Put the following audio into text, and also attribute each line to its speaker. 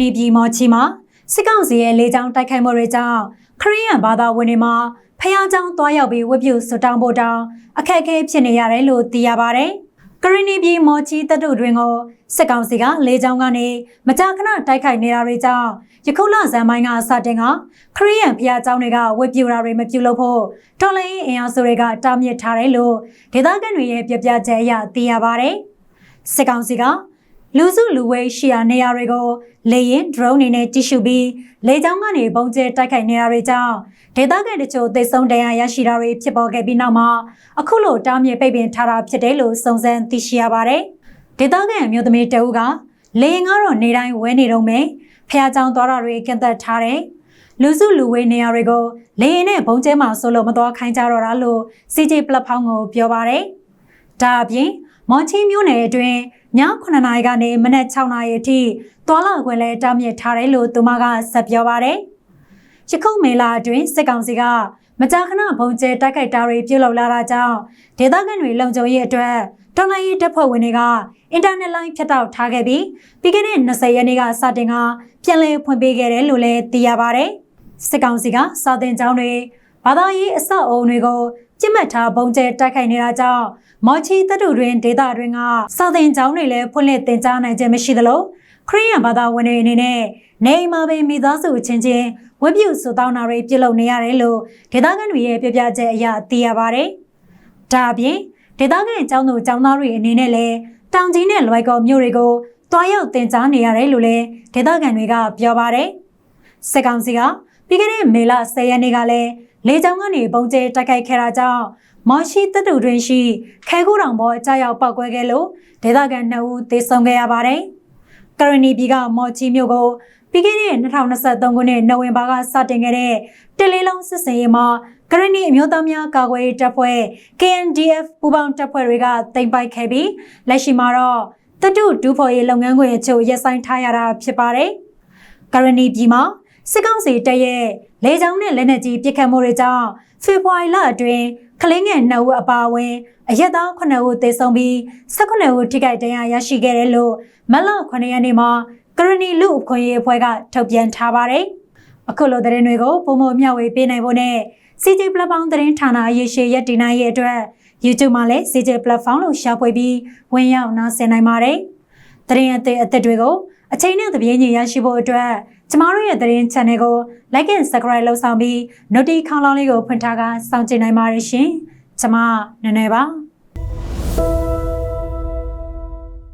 Speaker 1: နီပြည်မော်ချီမှာစစ်ကောင်စီရဲ့လေကြောင်းတိုက်ခိုက်မှုတွေကြောင့်ခရီးရန်ဘာသာဝင်တွေမှာဖျားကြောင်းသွားရောက်ပြီးဝတ်ပြုဆွတောင်းဖို့တောင်းအခက်အခဲဖြစ်နေရတယ်လို့သိရပါတယ်ကရင်နီပြည်မော်ချီတပ်တို့တွင်ကိုစစ်ကောင်စီကလေကြောင်းကနေမကြာခဏတိုက်ခိုက်နေတာတွေကြောင့်ယခုလဇန်ပိုင်းကစတင်ကခရီးရန်ဖျားကြောင်းတွေကဝတ်ပြူတာတွေမပြုလုပ်ဖို့တော်လိုင်းအင်အားစုတွေကတားမြစ်ထားတယ်လို့ဒေသခံတွေရဲ့ပြပြချက်အရသိရပါတယ်စစ်ကောင်စီက လူစုလူဝေးရှိရာနေရာတွေကိုလေရင် drone တွေနဲ့ကြည့်ရှုပြီးလေကြောင်းကနေပုံကျဲတိုက်ခိုက်နေတာတွေကြောင့်ဒေသခံတချို့သေဆုံးဒဏ်ရာရရှိတာတွေဖြစ်ပေါ်ခဲ့ပြီးနောက်မှာအခုလိုတားမြစ်ပိတ်ပင်ထားတာဖြစ်တယ်လို့စုံစမ်းသိရှိရပါတယ်။ဒေသခံအမျိုးသမီးတအူးကလေရင်ကတော့နေတိုင်းဝဲနေတော့မယ်။ဖះကြောင်သွားတာတွေကန့်သက်ထားတယ်။လူစုလူဝေးနေရာတွေကိုလေရင်နဲ့ဘုံကျဲမှာဆိုလို့မတော်ခိုင်းကြတော့တာလို့ CJ platform ကိုပြောပါရယ်။ ဒါအပြင်မော်ချီမျိုးနယ်အတွင်းည9နာရီကနေမနက်6နာရီအထိသွားလာခွင့်လဲတားမြစ်ထားတယ်လို့သူမကဆက်ပြောပါတယ်။ရခုံမေလာအတွင်းစစ်ကောင်စီကမကြာခဏဘုံကျဲတိုက်ခိုက်တာတွေပြုလုပ်လာတာကြောင့်ဒေသခံတွေလုံခြုံရေးအတွက်တော်လိုင်းရေးတပ်ဖွဲ့ဝင်တွေကအင်တာနက်လိုင်းဖြတ်တောက်ထားခဲ့ပြီးပြီးခဲ့တဲ့20ရက်နေ့ကစတင်ကပြန်လည်ဖွင့်ပေးခဲ့တယ်လို့လည်းသိရပါတယ်။စစ်ကောင်စီကစာတင်ကျောင်းတွေ ဘာသာရေးအဆောက်အုံတွေကိုကြစ်မှတ်ထားဘုံကျဲတိုက်ခိုက်နေတာကြောင့်မော်ချီတပ်တို့တွင်ဒေသတွင်ကစာသင်ကျောင်းတွေလည်းဖွင့်လှစ်သင်ကြားနိုင်ခြင်းမရှိသလိုခရီးရန်ဘာသာဝင်တွေအနေနဲ့နေအိမ်မှာပဲမိသားစုအချင်းချင်းဝတ်ပြုစုတောင်းတာတွေပြုလုပ်နေရတယ်လို့ဒေသခံတွေရဲ့ပြပြချက်အရသိရပါတယ်။ဒါအပြင်ဒေသခံကျောင်းသူကျောင်းသားတွေအနေနဲ့လည်းတောင်ကြီးနဲ့လွိုက်ကော်မြို့တွေကိုတွားရောက်တင်ကြားနေရတယ်လို့လည်းဒေသခံတွေကပြောပါတယ်။စစ်ကောင်စီကပြီးခဲ့တဲ့မေလ10ရက်နေ့ကလည်း လေကြောင်းကနေပုံကျဲတိုက်ခိုက်ခဲ့တာကြောင့်မော်ရှိတပ်တူတွင်ရှိခဲကူတောင်ပေါ်ကြားရောက်ပောက်ကွဲခဲ့လို့ဒေသခံ2ဦးသေဆုံးခဲ့ရပါတယ်။ကရဏီပြည်ကမော်ချီမြို့ကိုပြီးခဲ့တဲ့2023ခုနှစ်နိုဝင်ဘာကစတင်ခဲ့တဲ့တလေးလုံးစစ်စင်ရေးမှာကရဏီအမျိုးသားများကာကွယ်ရေးတပ်ဖွဲ့ KNDF ပူးပေါင်းတပ်ဖွဲ့တွေကတင်ပိုက်ခဲ့ပြီးလက်ရှိမှာတော့တတုဒူဖော်ရေးလုပ်ငန်းခွင်အချို့ရပ်ဆိုင်းထားရတာဖြစ်ပါတယ်။ကရဏီပြည်မှာ စစ်ကောင်စီတပ်ရဲ့လေကြောင်းနဲ့လက်နက်ကြီးပစ်ခတ်မှုတွေကြောင့်ဖေဖော်ဝါရီလအတွင်းကလင်းငယ်2ဦးအပါအဝင်အရက်သား9ဦးသေဆုံးပြီး18ဦးထိခိုက်ဒဏ်ရာရရှိခဲ့တယ်လို့မလ9ရက်နေ့မှာကရဏီလူအခွင့်အရေးအဖွဲ့ကထုတ်ပြန်ထားပါတယ်။အခုလိုသတင်းတွေကိုပုံမမျှဝေပေးနိုင်ဖို့နဲ့ CJ Platform သတင်းဌာနရေရှည်ရက်တင်နိုင်ရဲ့အတွက် YouTube မှာလည်း CJ Platform လို့ရှာဖွေပြီးဝင်ရောက်နားဆင်နိုင်ပါတယ်။သတင်းအသစ်အသစ်တွေကို အချိန်နဲ့တပြေးညီရရှိဖို့အတွက်ကျမတို့ရဲ့သတင်း channel ကို like and subscribe လုပ်ဆောင်ပြီး notification ခေါင်းလောင်းလေးကိုဖွင့်ထားကစောင့်ကြည့်နိုင်ပါတယ်ရှင်။ကျမနည်းနည်းပါ